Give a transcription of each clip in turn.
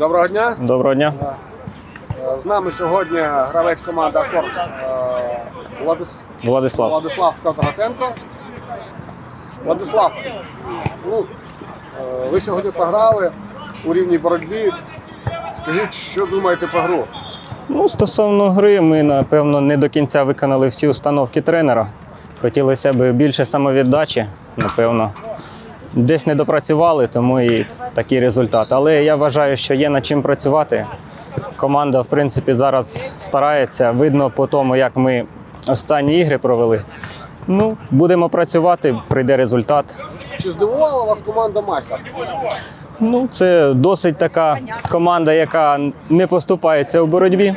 Доброго дня. Доброго дня. Е, З нами сьогодні гравець команди Акорс е, Владис... Владислав. Владислав Кондратенко. Владислав, ну, е, ви сьогодні програли у рівній боротьбі. Скажіть, що думаєте про гру? Ну, стосовно гри, ми, напевно, не до кінця виконали всі установки тренера. Хотілося б більше самовіддачі, напевно. Десь не допрацювали, тому і такий результат. Але я вважаю, що є над чим працювати. Команда, в принципі, зараз старається. Видно по тому, як ми останні ігри провели. Ну, будемо працювати, прийде результат. Чи здивувала вас команда майстер? Ну, це досить така команда, яка не поступається у боротьбі.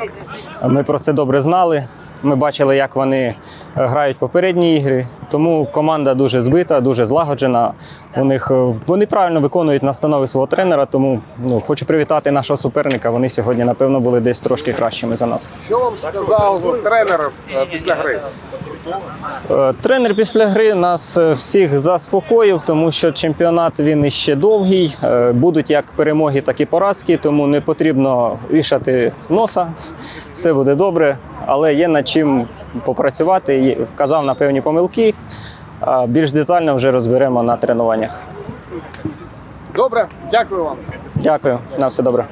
Ми про це добре знали. Ми бачили, як вони е, грають попередні ігри. Тому команда дуже збита, дуже злагоджена. У них е, вони правильно виконують настанови свого тренера. Тому ну, хочу привітати нашого суперника. Вони сьогодні, напевно, були десь трошки кращими за нас. Що вам сказав тренер е, після гри? Е, Тренер після гри нас е, всіх заспокоїв, тому що чемпіонат він іще довгий. Е, Будуть як перемоги, так і поразки, тому не потрібно вішати носа. Все буде добре, але є над чим попрацювати. Вказав на певні помилки. Більш детально вже розберемо на тренуваннях. Добре, дякую вам. Дякую, на все добре.